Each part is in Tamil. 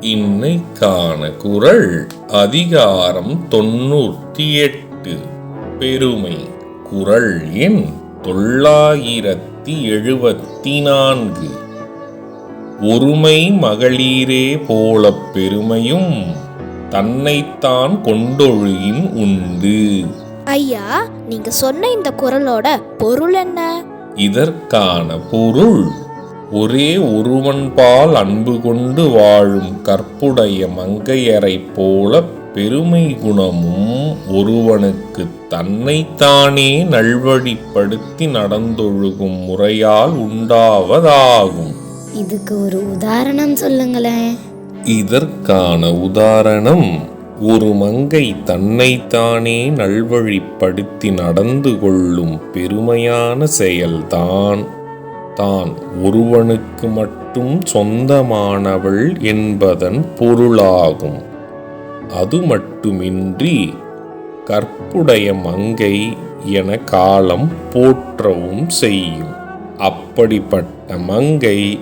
இன்னைக்கான குரல் அதிகாரம் தொண்ணூத்தி எட்டு. பெருமை. குரல் எண் தொள்ளாயிரத்தி எழுபத்தி நான்கு ஒருமை மகளிரே போலப் பெருமையும் தன்னைத்தான் கொண்டொழுகின் உண்டு. ஐயா நீங்க சொன்ன இந்த குரலோட பொருள் என்ன? இதற்கான பொருள் ஒரே ஒருவன்பால் அன்பு கொண்டு வாழும் கற்புடைய மங்கையரைப் போல பெருமை குணமும் ஒருவனுக்கு தன்னைத்தானே நல்வழிப்படுத்தி நடந்தொழுகும் முறையால் உண்டாவதாகும். இதுக்கு ஒரு உதாரணம் சொல்லுங்களேன். இதற்கான உதாரணம் ஒரு மங்கை தன்னைத்தானே நல்வழிப்படுத்தி நடந்து கொள்ளும் பெருமையான செயல்தான். தான் ஒருவனுக்கு மட்டும் சொந்தமானவள் என்பதன் பொருளாகும். அது மட்டுமின்றி கற்புடைய மங்கை என காலம் போற்றவும் செய்யும். அப்படிப்பட்ட மங்கை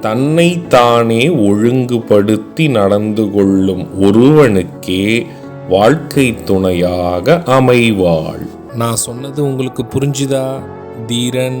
தன்னைத்தானே ஒழுங்குபடுத்தி நடந்து கொள்ளும் ஒருவனுக்கே வாழ்க்கை துணையாக அமைவாள். நான் சொன்னது உங்களுக்கு புரிஞ்சுதா? தீரன்